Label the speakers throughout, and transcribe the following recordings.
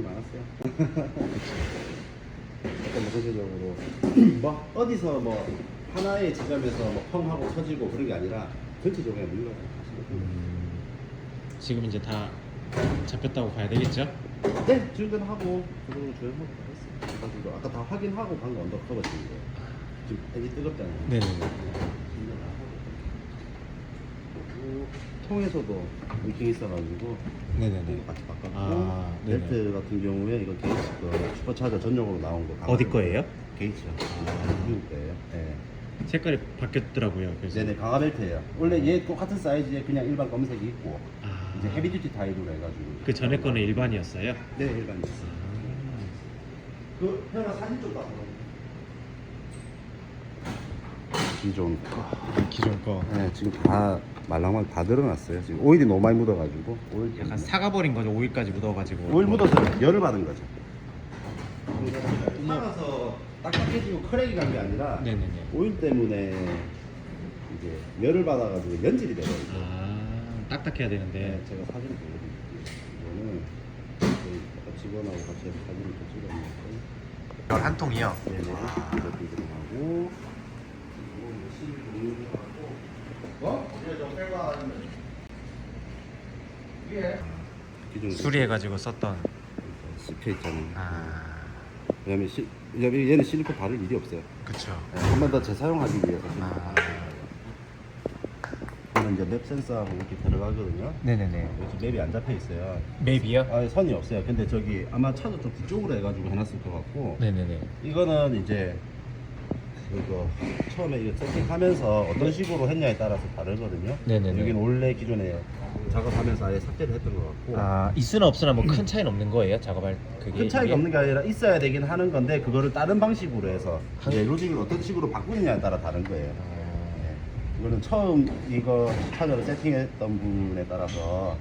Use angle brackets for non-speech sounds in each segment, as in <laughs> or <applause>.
Speaker 1: 좀 내용이 많았어요. <laughs> 약간 뭐 전체적으로 뭐 어디서 뭐 하나의 지점에서 뭐 펑하고 터지고 그런 게 아니라 전체적으로 그냥 물러가요.
Speaker 2: 음, 지금 이제 다 잡혔다고 봐야 되겠죠?
Speaker 1: 네, 출근하고 그리고 조용하고 다 했어요. 그래가지고 아까 다 확인하고 방금 언더커버. 지금 되게 뜨겁잖아요.
Speaker 2: 네네네.
Speaker 1: 그리고 통에서도 미팅 있어가지고
Speaker 2: 네네네.
Speaker 1: 같이 바꿨고
Speaker 2: 아, 네네.
Speaker 1: 벨트 같은 경우에 이거 게이츠 거 슈퍼차저 전용으로 나온 거
Speaker 2: 어디 거예요?
Speaker 1: 게이츠요. 아, 미국 거예요. 네.
Speaker 2: 색깔이 바뀌었더라고요. 그래서
Speaker 1: 네네 강화 벨트예요. 원래 얘 똑같은 사이즈에 그냥 일반 검색이 있고
Speaker 2: 아,
Speaker 1: 이제 헤비듀티 타입으로 해가지고
Speaker 2: 그 전에 거는 일반이었어요.
Speaker 1: 네 일반이었어요. 그 현아 사진 좀 봐봐. 기존
Speaker 2: 아, 기존 거.
Speaker 1: 네, 지금 다 말랑말 다 드러났어요. 지금 오일이 너무 많이 묻어가지고 오일
Speaker 2: 약간 사가버린 거죠. 오일까지 묻어가지고.
Speaker 1: 오일 묻어서 열을 받은 거죠. 살아서 딱딱해지고 크랙이 간 게 아니라
Speaker 2: 네네네.
Speaker 1: 오일 때문에 이제 열을 받아가지고 연질이 거예요.
Speaker 2: 아, 딱딱해야 되는데.
Speaker 1: 네, 제가 사진 보여드릴게요. 이거는 저희 아까 직원하고 같이 사진을 또 찍어놨고
Speaker 2: 한 통이요.
Speaker 1: 네네 이것도 들어가고
Speaker 2: 수리해가지고 썼던.
Speaker 1: 씹혀 있잖아요.
Speaker 2: 아,
Speaker 1: 왜냐면 시, 얘는 얘는 실리콘 바를 일이 없어요.
Speaker 2: 그쵸.
Speaker 1: 한 번 더 재사용하기 위해서.
Speaker 2: 아,
Speaker 1: 저는 이제 맵 센서하고 이렇게 들어가거든요.
Speaker 2: 네네네.
Speaker 1: 여기 맵이 안 잡혀 있어요.
Speaker 2: 맵이요?
Speaker 1: 아, 선이 없어요. 근데 저기 아마 차도 좀 뒤쪽으로 해가지고 해놨을 것 같고
Speaker 2: 네네네.
Speaker 1: 이거는 이제 이거 처음에 이거 세팅하면서 어떤 식으로 했냐에 따라서 다르거든요.
Speaker 2: 네네네.
Speaker 1: 여기는 원래 기존에 작업하면서 아예 삭제를 했던 것 같고
Speaker 2: 아, 있으나 없으나 뭐 큰 차이는 없는 거예요? 작업할 그게?
Speaker 1: 큰 차이가
Speaker 2: 이게?
Speaker 1: 없는 게 아니라 있어야 되긴 하는 건데 그거를 다른 방식으로 해서
Speaker 2: 한-
Speaker 1: 이제 로직을 어떤 식으로 바꾸느냐에 따라 다른 거예요.
Speaker 2: 아,
Speaker 1: 네. 이거는 처음 이거 차저를 세팅했던 분에 따라서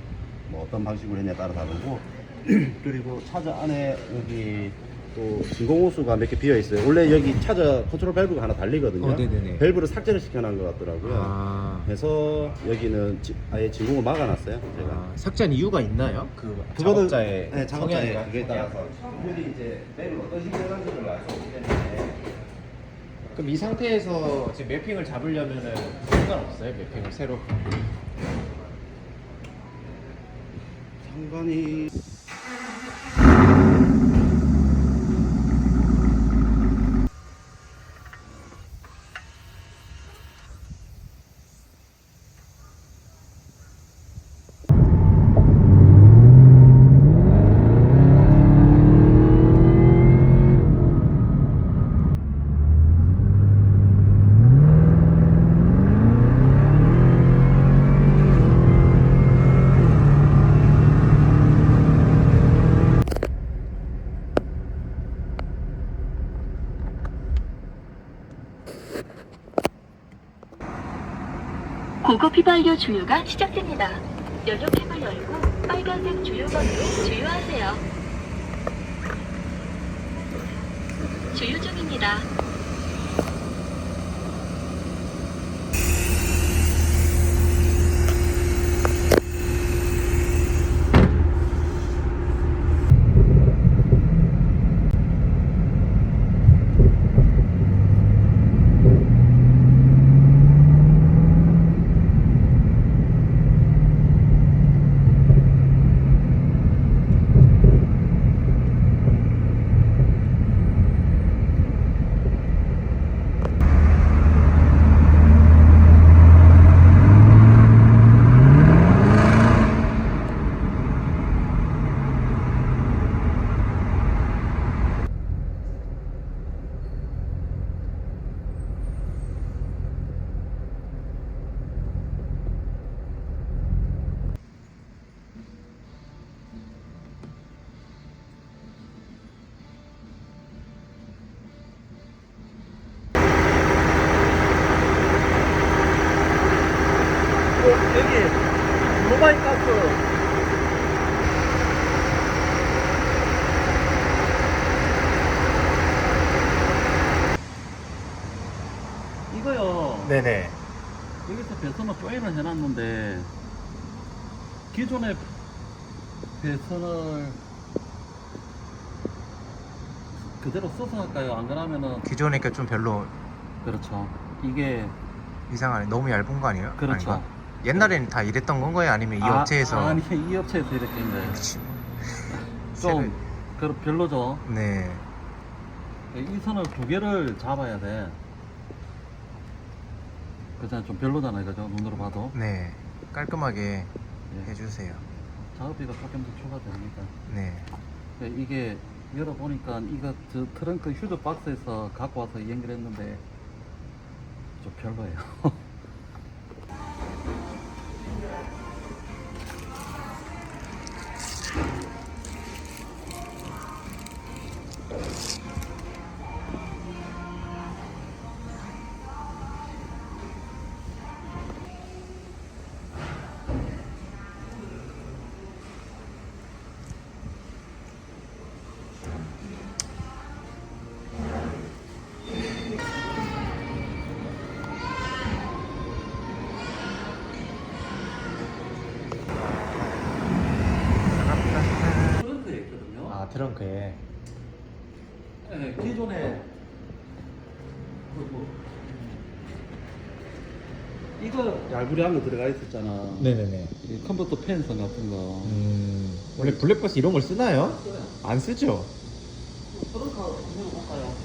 Speaker 1: 뭐 어떤 방식으로 했냐에 따라 다르고 <clears throat> 그리고 차저 안에 여기 또 진공호수가 몇 개 비어 있어요. 원래 여기 차저 컨트롤 밸브가 하나 달리거든요.
Speaker 2: 어, 네네네.
Speaker 1: 밸브를 삭제를 시켜놓은 것 같더라고요.
Speaker 2: 아,
Speaker 1: 그래서 여기는 지- 아예 진공을 막아놨어요. 제가.
Speaker 2: 아, 삭제한 이유가 있나요? 그
Speaker 1: 그거는
Speaker 2: 작업자의
Speaker 1: 네, 작업자의
Speaker 2: 성향이나
Speaker 1: 그게? 따라서 분이 이제 맵을 어떤 식으로 하는지를 알수 없기 때문에
Speaker 2: 그럼 이 상태에서 지금 매핑을 잡으려면은 상관없어요? 매핑을 새로
Speaker 1: 상관이
Speaker 3: 고급 휘발유 주유가 시작됩니다. 연료 캡을 열고 빨간색 주유건으로 주유하세요. 주유 중입니다.
Speaker 2: 네네
Speaker 4: 여기서 배선을 조인을 해놨는데 기존의 배선을 그대로 써서 할까요? 안 그러면은
Speaker 5: 기존에 좀 별로
Speaker 4: 그렇죠. 이게
Speaker 5: 이상하네. 너무 얇은 거 아니에요?
Speaker 4: 그렇죠.
Speaker 5: 아닌가? 옛날에는 다 이랬던 건가요? 아니면 이
Speaker 4: 아,
Speaker 5: 업체에서
Speaker 4: 아니 이 업체에서 이렇게.
Speaker 5: 그치.
Speaker 4: 좀 그, 별로죠.
Speaker 5: 네.
Speaker 4: 이 선을 두 개를 잡아야 돼. 그잖아 좀 별로잖아요, 그죠? 눈으로 봐도
Speaker 5: 네. 깔끔하게
Speaker 4: 예.
Speaker 5: 해주세요.
Speaker 4: 작업비가 조금 더 추가됩니다.
Speaker 5: 네.
Speaker 4: 네, 이게 열어보니까 이거 저 트렁크 휴즈 박스에서 갖고 와서 연결했는데 좀 별로예요. <laughs>
Speaker 2: 트렁크에.
Speaker 4: 네, 기존에 그 뭐, 이거 얇으리한 거 들어가 있었잖아.
Speaker 2: 네네네.
Speaker 4: 이 컴퓨터 펜선 같은 거.
Speaker 2: 음 원래 블랙버스 이런 걸 쓰나요? 안 쓰죠.
Speaker 4: 트렁크 한번 열어볼까요?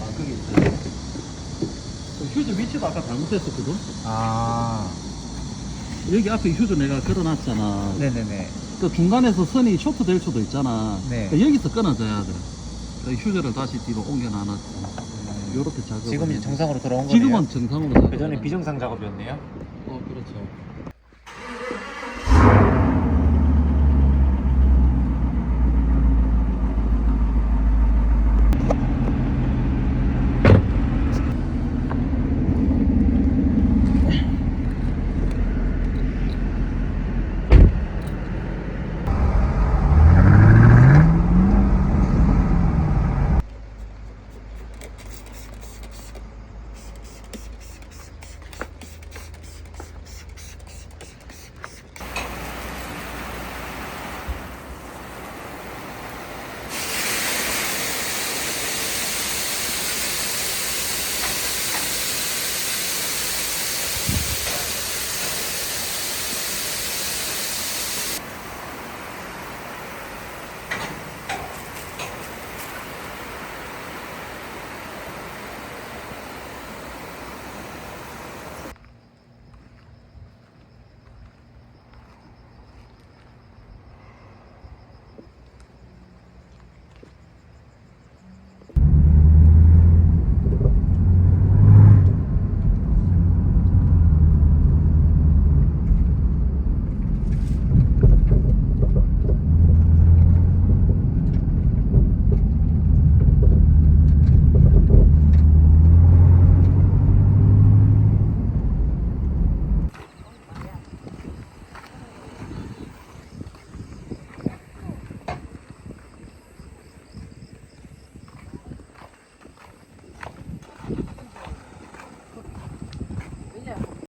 Speaker 4: 아, 거기 있어요. 그 휴즈 위치도 아까 잘못했었거든?
Speaker 5: 아.
Speaker 4: 여기 앞에 휴즈 내가 걸어놨잖아.
Speaker 5: 네네네.
Speaker 4: 그 중간에서 선이 쇼트 될 수도 있잖아.
Speaker 5: 네.
Speaker 4: 그 여기서 끊어져야 돼. 그 휴즈를 다시 뒤로 옮겨놔놨어. 요렇게 작업.
Speaker 2: 지금 이제 정상으로 돌아온 거네요.
Speaker 4: 지금은 정상으로 작업.
Speaker 2: 그 전에 비정상 작업이었네요.
Speaker 4: 어, 그렇죠.